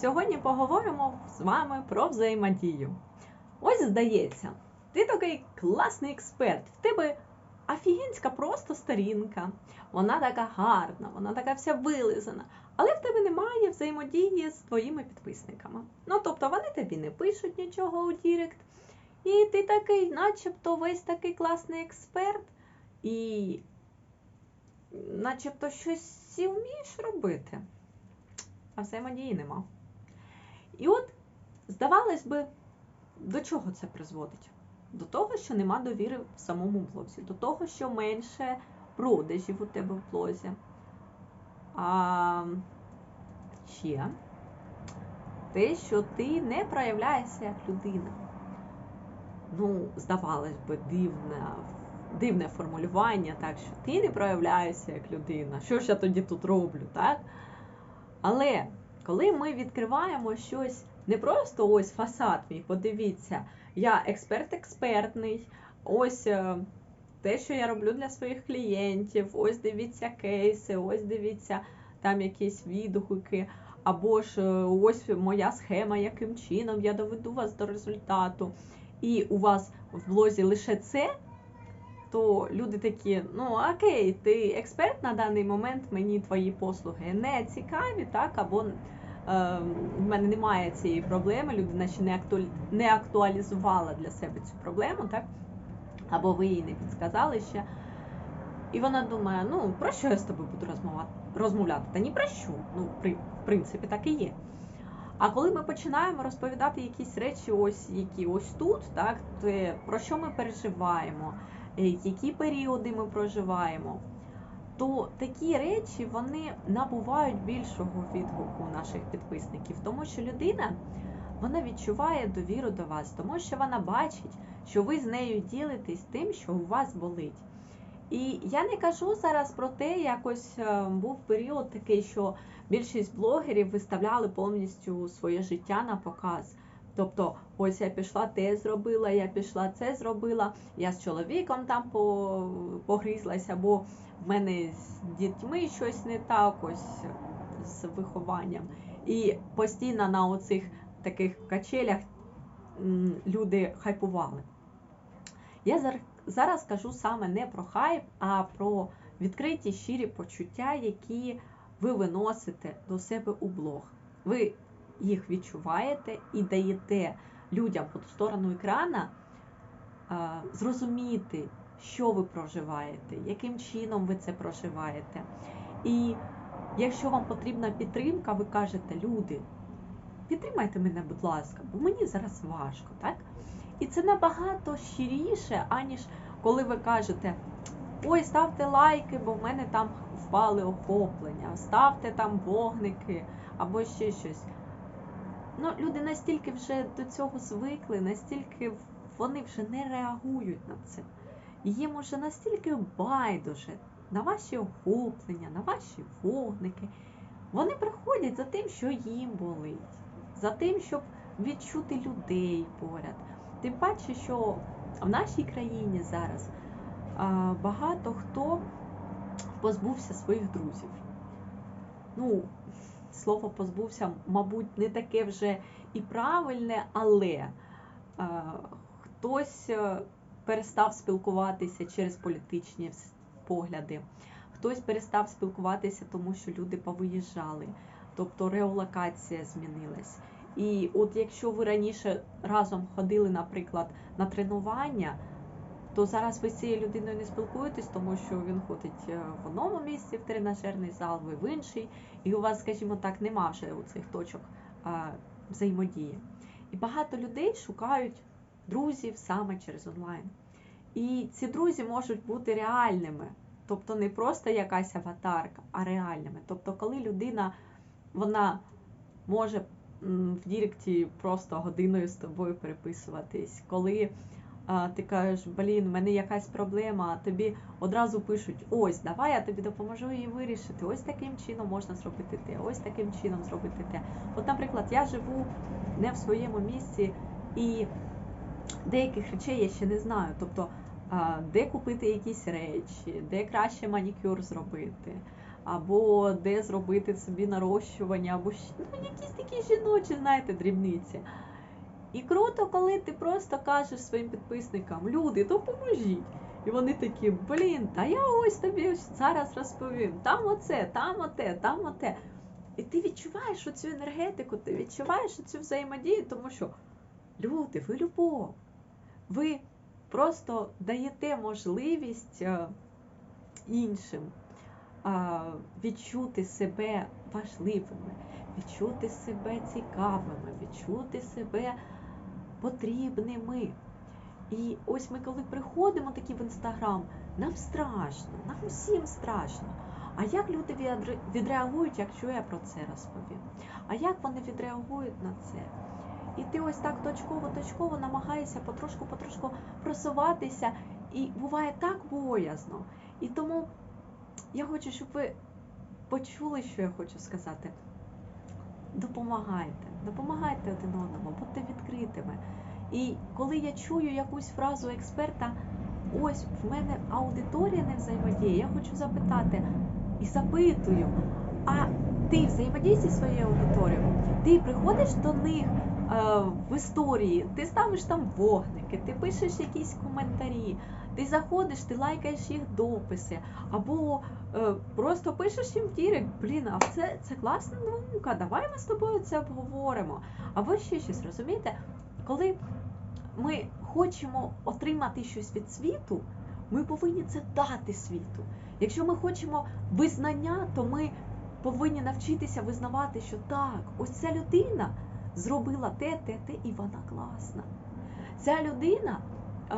Сьогодні поговоримо з вами про взаємодію. Ось здається, ти такий класний експерт. В тебе офігенська просто сторінка. Вона така гарна, вона така вся вилизана. Але в тебе немає взаємодії з твоїми підписниками. Ну, тобто вони тобі не пишуть нічого у Дірект. І ти такий, начебто, весь такий класний експерт, і начебто щось вмієш робити, а взаємодії нема. І от, здавалось би, до чого це призводить? До того, що нема довіри в самому блозі, до того, що менше продажів у тебе в блозі. А ще те, що ти не проявляєшся як людина. Ну, здавалось би, дивне, дивне формулювання, так що ти не проявляєшся як людина. Що ж я тоді тут роблю, так? Але коли ми відкриваємо щось не просто ось фасад мій, подивіться, я експерт експертний, ось е, те, що я роблю для своїх клієнтів, ось дивіться кейси, ось дивіться там якісь відгуки, або ж е, ось моя схема, яким чином я доведу вас до результату. І у вас в блозі лише це, то люди такі, ну окей, ти експерт на даний момент, мені твої послуги не цікаві, так, або е, в мене немає цієї проблеми, людина ще не, актуалі... не актуалізувала для себе цю проблему, так, або ви їй не підсказали ще. І вона думає, ну про що я з тобою буду розмовляти? розмовляти? Та ні про що. Ну, при, в принципі, так і є. А коли ми починаємо розповідати якісь речі, ось які ось тут, так, то про що ми переживаємо, які періоди ми проживаємо, то такі речі вони набувають більшого відгуку наших підписників, тому що людина вона відчуває довіру до вас, тому що вона бачить, що ви з нею ділитесь тим, що у вас болить. І я не кажу зараз про те, якось е, був період такий, що більшість блогерів виставляли повністю своє життя на показ. Тобто, ось я пішла, те зробила, я пішла, це зробила, я з чоловіком там погрізлася, бо в мене з дітьми щось не так, ось з вихованням. І постійно на оцих таких качелях люди хайпували. Я зараз кажу саме не про хайп, а про відкриті щирі почуття, які ви виносите до себе у блог. Ви їх відчуваєте і даєте людям по ту сторону екрана зрозуміти, що ви проживаєте, яким чином ви це проживаєте. І якщо вам потрібна підтримка, ви кажете, люди, підтримайте мене, будь ласка, бо мені зараз важко, так? І це набагато щиріше, аніж коли ви кажете, ой, ставте лайки, бо в мене там впали охоплення, ставте там вогники або ще щось. Ну, Люди настільки вже до цього звикли, настільки вони вже не реагують на це. Їм уже настільки байдуже на ваші охоплення, на ваші вогники. Вони приходять за тим, що їм болить, за тим, щоб відчути людей поряд. Тим паче, що в нашій країні зараз багато хто позбувся своїх друзів. Ну, слово позбувся, мабуть, не таке вже і правильне, але хтось е, перестав спілкуватися через політичні погляди, хтось перестав спілкуватися, тому що люди повиїжджали, тобто реолокація змінилась. І от якщо ви раніше разом ходили, наприклад, на тренування, то зараз ви з цією людиною не спілкуєтесь, тому що він ходить е, в одному місці в тренажерний зал, ви в інший, і у вас, скажімо так, нема вже у цих точок а, взаємодії. І багато людей шукають друзів саме через онлайн. І ці друзі можуть бути реальними, тобто не просто якась аватарка, а реальними. Тобто, коли людина вона може в Діректі просто годиною з тобою переписуватись, коли ти кажеш, блін, в мене якась проблема, тобі одразу пишуть: ось, давай я тобі допоможу її вирішити. Ось таким чином можна зробити те, ось таким чином зробити те. От, наприклад, я живу не в своєму місці і деяких речей я ще не знаю. Тобто, де купити якісь речі, де краще манікюр зробити. або де зробити собі нарощування, або ну, якісь такі жіночі, знаєте, дрібниці. І круто, коли ти просто кажеш своїм підписникам, люди, допоможіть. І вони такі, блін, та я ось тобі зараз розповім. Там оце, там оте, там оте. І ти відчуваєш оцю енергетику, ти відчуваєш цю взаємодію, тому що люди, ви любов. Ви просто даєте можливість е, іншим відчути себе важливими, відчути себе цікавими, відчути себе потрібними. І ось ми, коли приходимо такі в інстаграм, нам страшно, нам всім страшно. А як люди відреагують, якщо я про це розповім? А як вони відреагують на це? І ти ось так точково-точково намагаєшся потрошку-потрошку просуватися, і буває так боязно. І тому я хочу, щоб ви почули, що я хочу сказати. Допомагайте, допомагайте один одному, будьте відкритими. І коли я чую якусь фразу експерта, ось в мене аудиторія не взаємодіє, я хочу запитати і запитую, а ти взаємодій зі своєю аудиторією? Ти приходиш до них в історії, ти ставиш там вогники, ти пишеш якісь коментарі, ти заходиш, ти лайкаєш їх дописи, або е, просто пишеш їм в блін, а це, це класна думка, давай ми з тобою це обговоримо. Або ще щось, розумієте? Коли ми хочемо отримати щось від світу, ми повинні це дати світу. Якщо ми хочемо визнання, то ми повинні навчитися визнавати, що так, ось ця людина зробила те, те, те, і вона класна. Ця людина, е,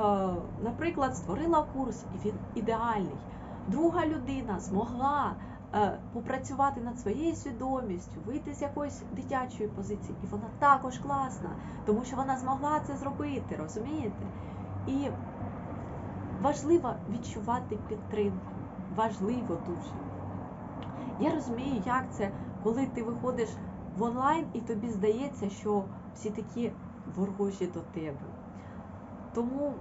наприклад, створила курс, і він ідеальний. Друга людина змогла е, попрацювати над своєю свідомістю, вийти з якоїсь дитячої позиції, і вона також класна, тому що вона змогла це зробити, розумієте? І важливо відчувати підтримку. Важливо дуже. Я розумію, як це, коли ти виходиш в онлайн і тобі здається, що всі такі ворожі до тебе. Тому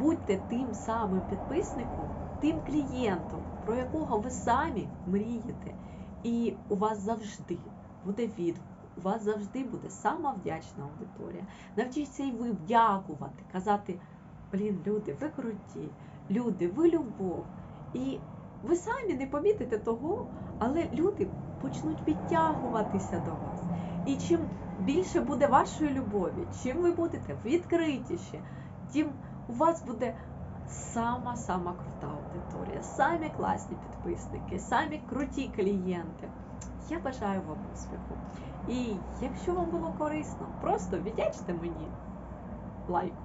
будьте тим самим підписником, тим клієнтом, про якого ви самі мрієте. І у вас завжди буде відгук, у вас завжди буде сама вдячна аудиторія. Навчіться і ви дякувати, казати, блін, люди, ви круті, люди, ви любов. І ви самі не помітите того, але люди почнуть підтягуватися до вас. І чим більше буде вашої любові, чим ви будете відкритіші, тим у вас буде сама-сама крута аудиторія, самі класні підписники, самі круті клієнти. Я бажаю вам успіху. І якщо вам було корисно, просто віддячте мені лайком.